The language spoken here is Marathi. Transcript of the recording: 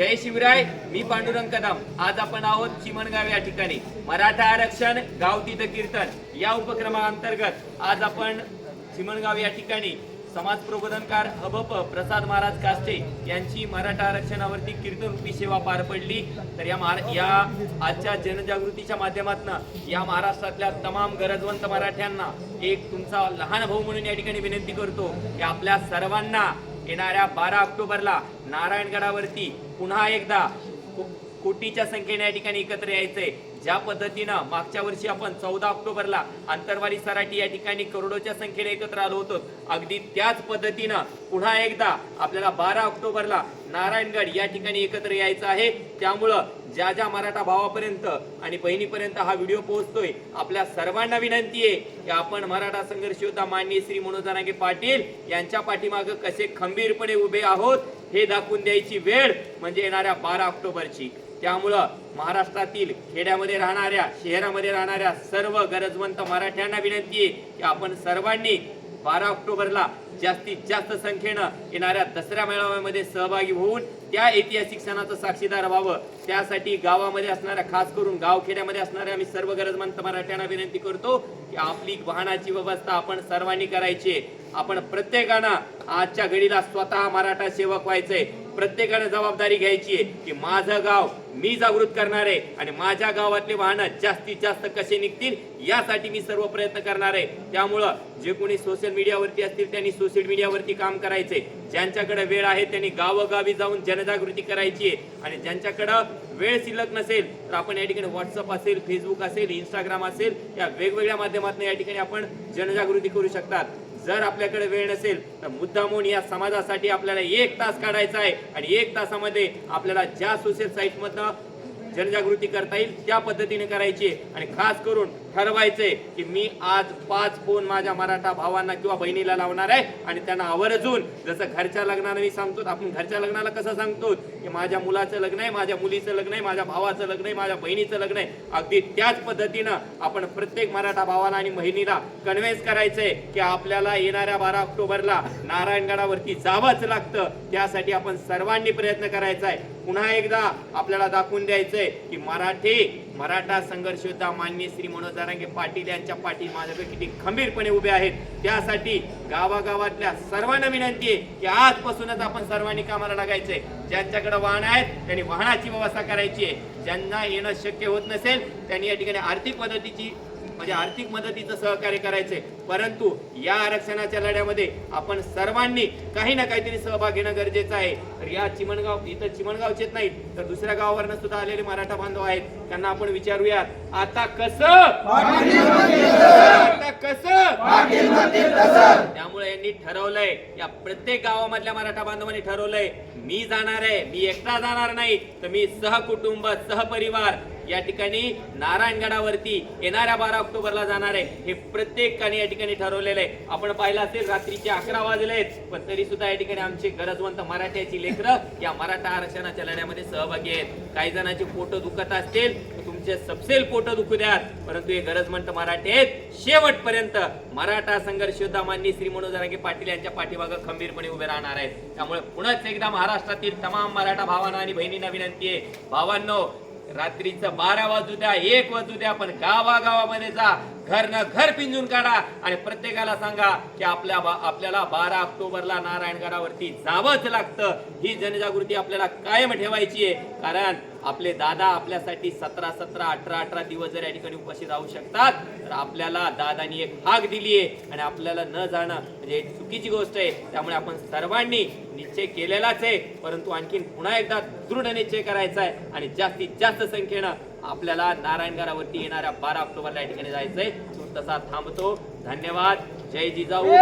जय शिवराय मी पांडुरंग कदम. आज आपण आहोत चिमणगाव या ठिकाणी. मराठा आरक्षण गाव तिथं कीर्तन. या उपक्रमाअंतर्गत आज आपण चिमणगाव या ठिकाणी समाज प्रबोधनकार हबप प्रसाद महाराज कास्टे यांची मराठा आरक्षणावरती कीर्तन रूपी सेवा पार पडली. तर या महारा या आजच्या जनजागृतीच्या माध्यमातून या महाराष्ट्रातल्या तमाम गरजवंत मराठ्यांना एक तुमचा लहान भाऊ म्हणून या ठिकाणी विनंती करतो की आपल्या सर्वांना येणाऱ्या बारा ऑक्टोबरला नारायणगडावरती पुन्हा एकदा कोटीच्या संख्येने या ठिकाणी एकत्र यायचंय. ज्या पद्धतीनं मागच्या वर्षी आपण चौदा ऑक्टोबरला आंतरवाली सराठी या ठिकाणी करोडोच्या संख्येने एकत्र आलो होतो. अगदी त्याच पद्धतीनं पुन्हा एकदा आपल्याला बारा ऑक्टोबरला नारायणगड या ठिकाणी एकत्र यायचं आहे. त्यामुळं ज्या ज्या मराठा भावापर्यंत आणि बहिणीपर्यंत हा व्हिडिओ पोहोचतोय आपल्या सर्वांना विनंती आहे की आपण मराठा संघर्ष योद्धा माननीय श्री मनोज जरांगे पाटील यांच्या पाठीमागं कसे खंबीरपणे उभे आहोत हे दाखवून द्यायची वेळ म्हणजे येणाऱ्या बारा ऑक्टोबरची. त्यामुळं महाराष्ट्रातील खेड्यामध्ये राहणाऱ्या शहरामध्ये राहणाऱ्या सर्व गरजवंत मराठ्यांना विनंती आहे की आपण सर्वांनी बारा ऑक्टोबरला जास्तीत जास्त संख्येनं येणाऱ्या दसऱ्या मेळाव्यामध्ये सहभागी होऊन त्या ऐतिहासिक क्षणाचं साक्षीदार व्हावं त्यासाठी गावामध्ये असणाऱ्या खास करून गावखेड्यामध्ये असणाऱ्या आम्ही सर्व गरजवंत मराठ्यांना विनंती करतो की आपली वाहनाची व्यवस्था आपण सर्वांनी करायची आहे. आपण प्रत्येकानं आजच्या घडीला स्वतः मराठा सेवक व्हायचंय प्रत्येकाने जबाबदारी घ्यायची आहे की माझं गाव मी जागृत करणार आहे आणि माझ्या गावातले वाहनं जास्तीत जास्त कसे निघतील यासाठी मी सर्व प्रयत्न करणार आहे. त्यामुळं जे कोणी सोशल मीडियावरती असतील त्यांनी सोशल मीडियावरती काम करायचे ज्यांच्याकडे वेळ आहे त्यांनी गावोगावी जाऊन जनजागृती करायची आहे. आणि ज्यांच्याकडं वेळ शिल्लक नसेल तर आपण या ठिकाणी व्हॉट्सअप असेल फेसबुक असेल इंस्टाग्राम असेल या वेगवेगळ्या माध्यमातून या ठिकाणी आपण जनजागृती करू शकतात. जर आपल्याकडे वेळ नसेल तर मुद्दामून या समाजासाठी आपल्याला एक तास काढायचा आहे. आणि एक तासामध्ये आपल्याला ज्या सोशल साईटमधनं जनजागृती करता येईल त्या पद्धतीने करायची आणि खास करून ठरवायचंय की मी आज पाच फोन माझ्या मराठा भावांना किंवा बहिणीला लावणार आहे. आणि त्यांना आवर्जून जसं घरच्या लग्नाला मी सांगतो आपण घरच्या लग्नाला कसं सांगतो? की माझ्या मुलाचं लग्न आहे माझ्या मुलीचं लग्न आहे माझ्या भावाचं लग्न आहे माझ्या बहिणीचं लग्न आहे. अगदी त्याच पद्धतीनं आपण प्रत्येक मराठा भावाला आणि बहिणीला कन्व्हिन्स करायचंय की आपल्याला येणाऱ्या बारा ऑक्टोबरला नारायणगडावरती जावंच लागतं. त्यासाठी आपण सर्वांनी प्रयत्न करायचा आहे. पुन्हा एकदा आपल्याला दाखवून द्यायचंय की मराठी मराठा संघर्ष योद्धा मान्य श्री मनोज जरांगे पाटील यांच्या पाठी माझ्याकडे किती खंबीरपणे उभे आहेत. त्यासाठी गावागावातल्या सर्वांना विनंती आहे की आजपासूनच आपण सर्वांनी कामाला लागायचंय. ज्यांच्याकडे वाहन आहेत त्यांनी वाहनाची व्यवस्था करायची आहे. ज्यांना येणं शक्य होत नसेल त्यांनी या ठिकाणी आर्थिक मदतीची म्हणजे आर्थिक मदतीचं सहकार्य करायचंय. परंतु या आरक्षणाच्या लढ्यामध्ये आपण सर्वांनी काही ना काहीतरी सहभाग घेणं गरजेचं आहे. तर या चिमणगाव इथं चिमणगावचेच नाहीत तर दुसऱ्या गावावरनं सुद्धा आलेले मराठा बांधव आहेत. त्यांना आपण विचारूयात आता कसं? आता कसं? त्यामुळे यांनी ठरवलंय या प्रत्येक गावामधल्या मराठा बांधवांनी ठरवलंय मी जाणार आहे मी एकटा जाणार नाही. तर मी सहकुटुंब सहपरिवार या ठिकाणी नारायणगडावरती येणाऱ्या बारा ऑक्टोबरला जाणार आहे. हे प्रत्येकाने या ठिकाणी ठरवलेलं आहे. आपण पाहिलं असेल रात्रीचे अकरा वाजले आहेत. पण तरी सुद्धा या ठिकाणी आमचे गरजवंत मराठ्याची लेकरं या मराठा आरक्षणाच्या लढ्यामध्ये सहभागी आहेत. काही जणांचे पोट दुखत असतील तुमचे सबसेल पोट दुखू द्यात. परंतु हे गरजमंत मराठे आहेत. शेवटपर्यंत मराठा संघर्ष योद्धा मान्य श्री मनोज जरांगे पाटील यांच्या पाठीमागे खंबीरपणे उभे राहणार आहेत. त्यामुळे पुन्हा एकदा महाराष्ट्रातील तमाम मराठा भावांना आणि बहिणींना विनंती आहे. भावांनो रात्रीचं बारा वाजू द्या एक वाजू द्या पण गावागावामध्ये जा. घर न घर पिंजून काढा. आणि प्रत्येकाला सांगा की आपल्या बा- आपल्याला बारा ऑक्टोबरला नारायणगडावरती जावंच लागतं. ही जनजागृती आपल्याला कायम ठेवायची आहे. कारण आपले दादा आपल्यासाठी सतरा सतरा अठरा अठरा दिवस जर या ठिकाणी उपस्थित राहू शकतात तर आपल्याला दादानी एक हाक दिली आहे. आणि आपल्याला न जाणं म्हणजे चुकीची गोष्ट आहे. त्यामुळे आपण सर्वांनी निश्चय केलेलाच आहे. परंतु आणखीन पुन्हा एकदा दृढ निश्चय करायचा आहे. आणि जास्तीत जास्त संख्येनं आपल्याला नारायणगडावरती येणाऱ्या बारा ऑक्टोबरला या ठिकाणी जायचंय. तसा थांबतो. धन्यवाद. जय जिजाऊ. एक